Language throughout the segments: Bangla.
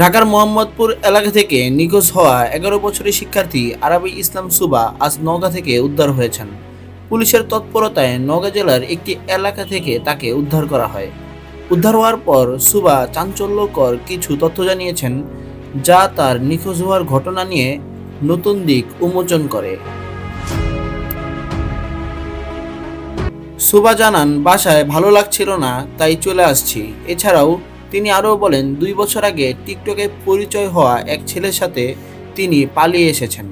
ঢাকার মোহাম্মদপুর এলাকা থেকে নিখোঁজ হওয়া এগারো বছরের শিক্ষার্থী আরবি ইসলাম সুবা আজ নওগাঁ থেকে উদ্ধার হয়েছেন। পুলিশের তৎপরতায় নওগাঁ জেলার একটি এলাকা থেকে তাকে উদ্ধার করা হয়। উদ্ধার হওয়ার পর সুবা চাঞ্চল্যকর কিছু তথ্য জানিয়েছেন, যা তার নিখোঁজ হওয়ার ঘটনা নিয়ে নতুন দিক উন্মোচন করে। সুবা জানান, বাসায় ভালো লাগছিল না, তাই চলে আসছি। এছাড়াও তিনি আরও বলেন, দুই বছর আগে টিকটকে পরিচয় হওয়া এক ছেলের সাথে তিনি পালিয়ে এসেছেন।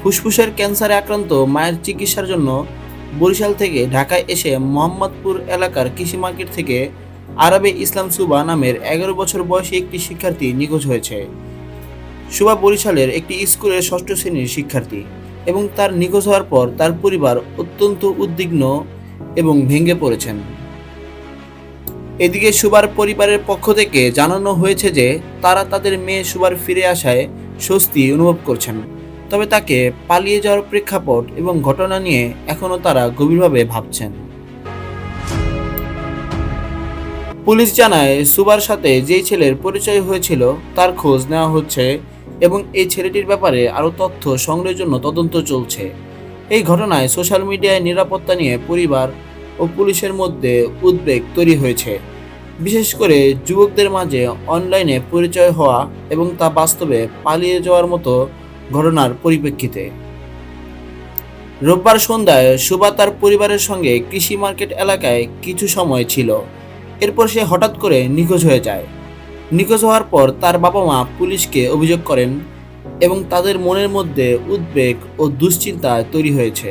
ফুসফুসের ক্যান্সারে আক্রান্ত মায়ের চিকিৎসার জন্য বরিশাল থেকে ঢাকায় এসে মোহাম্মদপুর এলাকার কৃষি মার্কেট থেকে আরবে ইসলাম সুবা নামের এগারো বছর বয়সী একটি শিক্ষার্থী নিখোঁজ হয়েছে। সুবা বরিশালের একটি স্কুলের ষষ্ঠ শ্রেণির শিক্ষার্থী এবং তার নিখোঁজ হওয়ার পর তার পরিবার অত্যন্ত উদ্বিগ্ন এবং ভেঙে পড়েছেন। এদিকে সুবার পরিবারের পক্ষ থেকে জানানো হয়েছে যে তারা তাদের মেয়ে সুবার ফিরে আসায় স্বস্তি অনুভব করছেন। তবে তাকে পালিয়ে যাওয়ার প্রেক্ষাপট এবং ঘটনা নিয়ে এখনও তারা গভীরভাবে ভাবছেন। পুলিশ জানায়, সুবার সাথে যেই ছেলের পরিচয় হয়েছিল তার খোঁজ নেওয়া হচ্ছে এবং এই ছেলেটির ব্যাপারে আরও তথ্য সংগ্রহের জন্য তদন্ত চলছে। এই ঘটনায় সোশ্যাল মিডিয়ায় নিরাপত্তা নিয়ে পরিবার ও পুলিশের মধ্যে উদ্বেগ তৈরি হয়েছে। বিশেষ করে যুবকদের মাঝে অনলাইনে পরিচয় হওয়া এবং তা বাস্তবে পালিয়ে যাওয়ার মতো ঘটনার পরিপ্রেক্ষিতে। রোববার সন্ধ্যায় সুবা তার পরিবারের সঙ্গে কৃষি মার্কেট এলাকায় কিছু সময় ছিল। এরপর সে হঠাৎ করে নিখোঁজ হয়ে যায়। নিখোঁজ হওয়ার পর তার বাবা মা পুলিশকে অভিযোগ করেন এবং তাদের মনের মধ্যে উদ্বেগ ও দুশ্চিন্তা তৈরি হয়েছে।